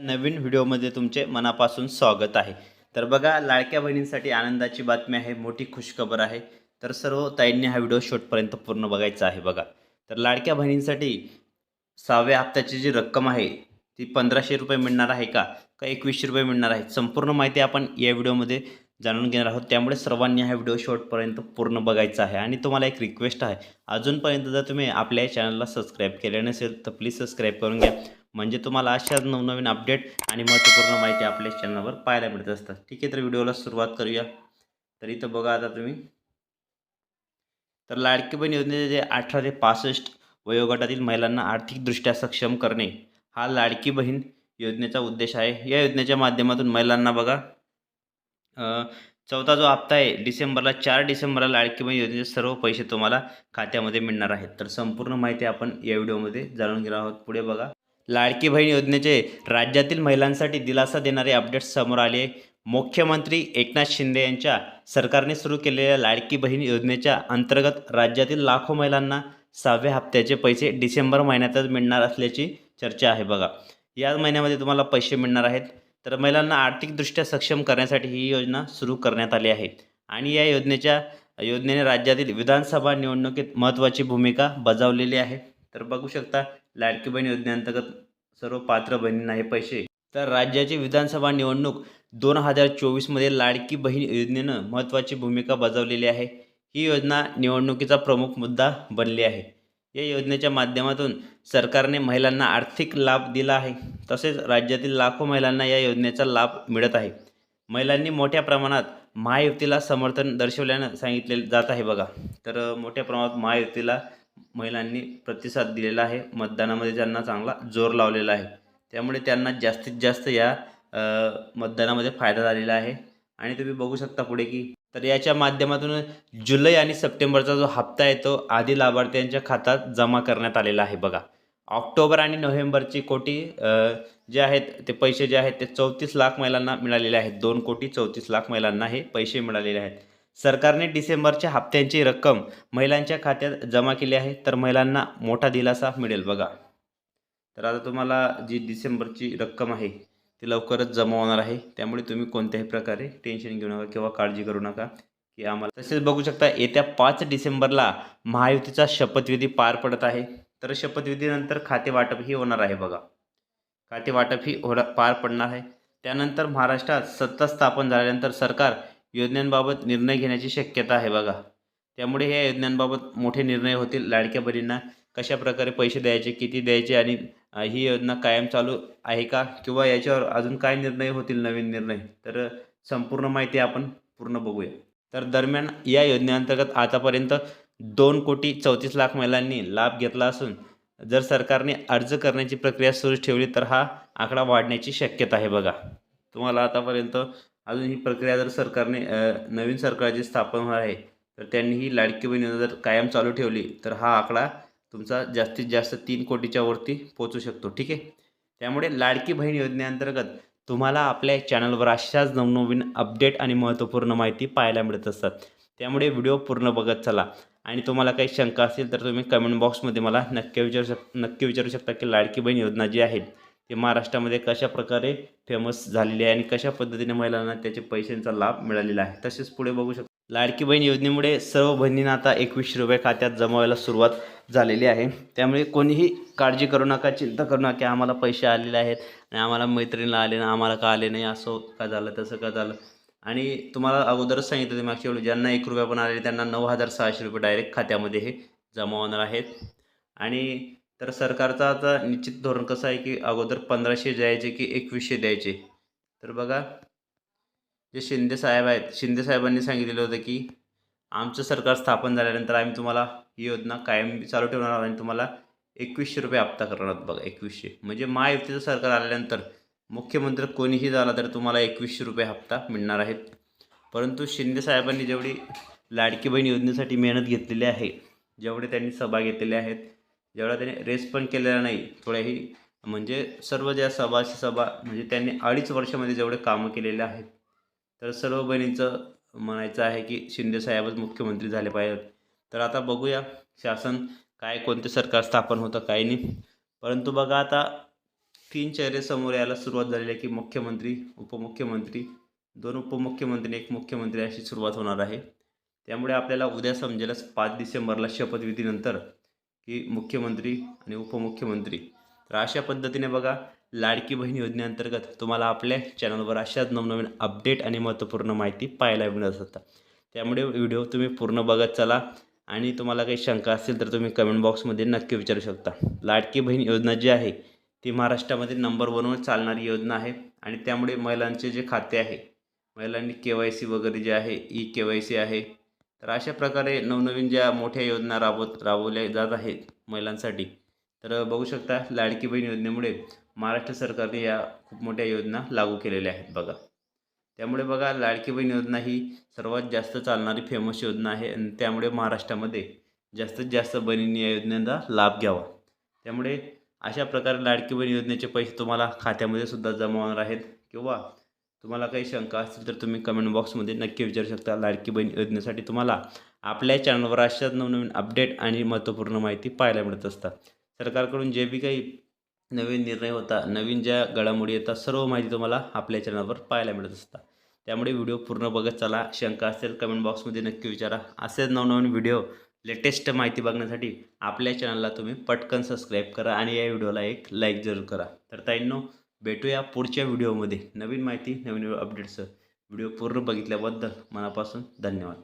नवीन व्हिडिओमध्ये तुमचे मनापासून स्वागत आहे. तर बघा लाडक्या बहिणींसाठी आनंदाची बातमी आहे मोठी खुशखबर आहे. तर सर्व ताईंनी हा व्हिडिओ शेवटपर्यंत पूर्ण बघायचा आहे बघा. तर लाडक्या बहिणींसाठी सहाव्या हप्त्याची जी रक्कम आहे ती पंधराशे रुपये मिळणार आहे का? का एकवीसशे रुपये मिळणार आहे? संपूर्ण माहिती आपण या व्हिडिओमध्ये जाणून घेणार आहोत. त्यामुळे सर्वांनी हा व्हिडिओ शेवटपर्यंत पूर्ण बघायचा आहे. आणि तुम्हाला एक रिक्वेस्ट आहे अजूनपर्यंत जर तुम्ही आपल्या या चॅनलला सबस्क्राईब केले नसेल तर प्लीज सबस्क्राईब करून घ्या. म्हणजे तुम्हाला अशाच नवनवीन अपडेट आणि महत्त्वपूर्ण माहिती आपल्या चॅनलवर पाहायला मिळत असतात. ठीक आहे तर व्हिडिओला सुरुवात करूया. तर इथं बघा आता तुम्ही. तर लाडकी बहीण योजनेचे जे अठरा ते पासष्ट वयोगटातील महिलांना आर्थिकदृष्ट्या सक्षम करणे हा लाडकी बहीण योजनेचा उद्देश आहे. या योजनेच्या माध्यमातून महिलांना बघा चौथा जो हप्ता आहे डिसेंबरला चार डिसेंबरला लाडकी बहीण योजनेचे सर्व पैसे तुम्हाला खात्यामध्ये मिळणार आहेत. तर संपूर्ण माहिती आपण या व्हिडिओमध्ये जाणून घेणार आहोत. पुढे बघा. लाडकी बहीण योजनेचे राज्यातील महिलांसाठी दिलासा देणारे अपडेट्स समोर आले. मुख्यमंत्री एकनाथ शिंदे यांच्या सरकारने सुरू केलेल्या लाडकी बहीण योजनेच्या अंतर्गत राज्यातील लाखो महिलांना सहाव्या हप्त्याचे पैसे डिसेंबर महिन्यातच मिळणार असल्याची चर्चा आहे बघा. याच महिन्यामध्ये तुम्हाला पैसे मिळणार आहेत. तर महिलांना आर्थिकदृष्ट्या सक्षम करण्यासाठी ही योजना सुरू करण्यात आली आहे. आणि या योजनेच्या योजनेने राज्यातील विधानसभा निवडणुकीत महत्त्वाची भूमिका बजावलेली आहे. तर बघू शकता लाडकी बहीण योजनेअंतर्गत सर्व पात्र बहिणींना हे पैसे. तर राज्याची विधानसभा निवडणूक दोन हजार चोवीसमध्ये लाडकी बहीण योजनेनं महत्त्वाची भूमिका बजावलेली आहे. ही योजना निवडणुकीचा प्रमुख मुद्दा बनली आहे. या योजनेच्या माध्यमातून सरकारने महिलांना आर्थिक लाभ दिला आहे. तसेच राज्यातील लाखो महिलांना या योजनेचा लाभ मिळत आहे. महिलांनी मोठ्या प्रमाणात महायुतीला समर्थन दर्शवल्यानं सांगितले जात आहे बघा. तर मोठ्या प्रमाणात महायुतीला महिलांनी प्रतिसाद दिलेला आहे. मतदानामध्ये त्यांना चांगला जोर लावलेला आहे त्यामुळे त्यांना जास्तीत जास्त या मतदानामध्ये फायदा झालेला आहे. आणि तुम्ही बघू शकता पुढे की तर याच्या माध्यमातून जुलै आणि सप्टेंबरचा जो हप्ता आहे तो आधी लाभार्थ्यांच्या खात्यात जमा करण्यात आलेला आहे. बघा ऑक्टोबर आणि नोव्हेंबरची कोटी जे आहेत ते पैसे जे आहेत ते चौतीस लाख महिलांना मिळालेले आहेत. दोन कोटी चौतीस लाख महिलांना हे पैसे मिळालेले आहेत. सरकारने डिसेंबरच्या हप्त्यांची रक्कम महिलांच्या खात्यात जमा केली आहे तर महिलांना मोठा दिलासा मिळेल बघा. तर आता तुम्हाला जी डिसेंबरची रक्कम आहे ती लवकरच जमा होणार आहे. त्यामुळे तुम्ही कोणत्याही प्रकारे टेन्शन घेऊ नका किंवा काळजी करू नका की आम्हाला तसेच बघू शकता येत्या पाच डिसेंबरला महायुतीचा शपथविधी पार पडत आहे. तर शपथविधीनंतर खाते वाटपही होणार आहे बघा. खाते वाटप ही होणार पार पडणार आहे. त्यानंतर महाराष्ट्रात सत्ता स्थापन झाल्यानंतर सरकार योजनांबाबत निर्णय घेण्याची शक्यता आहे बघा. त्यामुळे ह्या योजनांबाबत मोठे निर्णय होतील लाडक्या बहिणींना. कशा प्रकारे पैसे द्यायचे किती द्यायचे आणि ही योजना कायम चालू आहे का? किंवा याच्यावर अजून काय निर्णय होतील नवीन निर्णय? तर संपूर्ण माहिती आपण पूर्ण बघूया. तर दरम्यान या योजनेअंतर्गत आतापर्यंत दोन कोटी चौतीस लाख महिलांनी लाभ घेतला असून जर सरकारने अर्ज करण्याची प्रक्रिया सुरू ठेवली तर हा आकडा वाढण्याची शक्यता आहे बघा. तुम्हाला आतापर्यंत अजून ही प्रक्रिया जर सरकारने नवीन सरकारची स्थापन होणार आहे तर त्यांनी ही लाडकी बहीण योजना जर कायम चालू ठेवली तर हा आकडा तुमचा जास्तीत जास्त तीन कोटीच्या वरती पोचू शकतो ठीक आहे? त्यामुळे लाडकी बहीण योजनेअंतर्गत तुम्हाला आपल्या चॅनलवर अशाच नवनवीन अपडेट आणि महत्त्वपूर्ण माहिती पाहायला मिळत असतात. त्यामुळे व्हिडिओ पूर्ण बघत चला. आणि तुम्हाला काही शंका असेल तर तुम्ही कमेंट बॉक्समध्ये मला नक्की विचारू शक नक्की विचारू शकता की लाडकी बहीण योजना जी आहे ते महाराष्ट्रामध्ये कशा प्रकारे फेमस झालेले आहे आणि कशा पद्धतीने महिलांना त्याचे पैशांचा लाभ मिळालेला आहे. तसेच पुढे बघू शकतो. लाडकी बहीण योजनेमुळे सर्व बहिणींना आता एकवीसशे रुपये खात्यात जमवायला सुरुवात झालेली आहे. त्यामुळे कोणीही काळजी करू नका चिंता करू नका आम्हाला पैसे आलेले आहेत आणि आम्हाला मैत्रिणीला आले ना आम्हाला का आले नाही असं का झालं तसं का झालं. आणि तुम्हाला अगोदरच सांगितलं ते मागच्या वेळी ज्यांना एक रुपया पण आले त्यांना नऊ हजार सहाशे रुपये डायरेक्ट खात्यामध्ये हे जमा होणार आहेत. आणि तर सरकारचं आता निश्चित धोरण कसं आहे की अगोदर पंधराशे द्यायचे की एकवीसशे द्यायचे? तर बघा जे शिंदे साहेब आहेत शिंदे साहेबांनी सांगितलेलं होतं की आमचं सरकार स्थापन झाल्यानंतर आम्ही तुम्हाला ही योजना कायम चालू ठेवणार आहोत आणि तुम्हाला एकवीसशे रुपये हप्ता करणार आहोत बघा एकवीसशे. म्हणजे महायुतीचं सरकार आल्यानंतर मुख्यमंत्री कोणीही झाला तर तुम्हाला एकवीसशे रुपये हप्ता मिळणार आहेत. परंतु शिंदे साहेबांनी जेवढी लाडकी बहीण योजनेसाठी मेहनत घेतलेली आहे जेवढे त्यांनी सभा घेतलेल्या आहेत जेवढा त्याने रेस पण केलेला नाही थोड्याही म्हणजे सर्व ज्या सभा सभा म्हणजे त्यांनी अडीच वर्षामध्ये जेवढे कामं केलेले आहेत तर सर्व बहिणींचं म्हणायचं आहे की शिंदे साहेबच मुख्यमंत्री झाले पाहिजेत. तर आता बघूया शासन काय कोणते सरकार स्थापन होतं काय नाही. परंतु बघा आता तीन चेहरे समोर यायला सुरुवात झालेली आहे की मुख्यमंत्री उपमुख्यमंत्री दोन उपमुख्यमंत्री एक मुख्यमंत्री अशी सुरुवात होणार आहे. त्यामुळे आपल्याला उद्या समजेलच पाच डिसेंबरला शपथविधीनंतर की मुख्यमंत्री आणि उपमुख्यमंत्री. तर अशा पद्धतीने बघा लाडकी बहीण योजनेअंतर्गत तुम्हाला आपल्या चॅनलवर अशाच नवनवीन अपडेट आणि महत्त्वपूर्ण माहिती पाहायला मिळत असतात. त्यामुळे व्हिडिओ तुम्ही पूर्ण बघत चला आणि तुम्हाला काही शंका असेल तर तुम्ही कमेंट बॉक्समध्ये नक्की विचारू शकता. लाडकी बहीण योजना जी आहे ती महाराष्ट्रामध्ये नंबर वनवर चालणारी योजना आहे आणि त्यामुळे महिलांचे जे खाते आहे महिलांनी के वाय सी वगैरे जे आहे ई के वाय सी आहे तर अशा प्रकारे नवनवीन ज्या मोठ्या योजना राबवत राबवल्या जात आहेत महिलांसाठी तर बघू शकता लाडकी बहीण योजनेमुळे महाराष्ट्र सरकारने या खूप मोठ्या योजना लागू केलेल्या आहेत बघा. त्यामुळे बघा लाडकी बहीण योजना ही सर्वात जास्त चालणारी फेमस योजना आहे आणि त्यामुळे महाराष्ट्रामध्ये जास्तीत जास्त बहिणींनी या योजनेचा लाभ घ्यावा. त्यामुळे अशा प्रकारे लाडकी बहीण योजनेचे पैसे तुम्हाला खात्यामध्ये सुद्धा जमा होणार आहेत किंवा तुम्हाला काही शंका असतील तर तुम्ही कमेंट बॉक्समध्ये नक्की विचारू शकता. लाडकी बहीण योजनेसाठी तुम्हाला आपल्या चॅनलवर अशाच नवनवीन अपडेट आणि महत्त्वपूर्ण माहिती पाहायला मिळत असतात. सरकारकडून जे बी काही नवीन निर्णय होता नवीन ज्या घडामोडी येतात सर्व माहिती तुम्हाला आपल्या चॅनलवर पाहायला मिळत असतात. त्यामुळे व्हिडिओ पूर्ण बघत चला. शंका असेल कमेंट बॉक्समध्ये नक्की विचारा. असेच नवनवीन व्हिडिओ लेटेस्ट माहिती बघण्यासाठी आपल्या चॅनलला तुम्ही पटकन सबस्क्राईब करा आणि या व्हिडिओला एक लाईक जरूर करा. तर ताईंनो भेटूया पुढच्या व्हिडिओमध्ये. नवीन माहिती नवीन अपडेट्स व्हिडिओ पूर्ण बघितल्याबद्दल मनापासून धन्यवाद.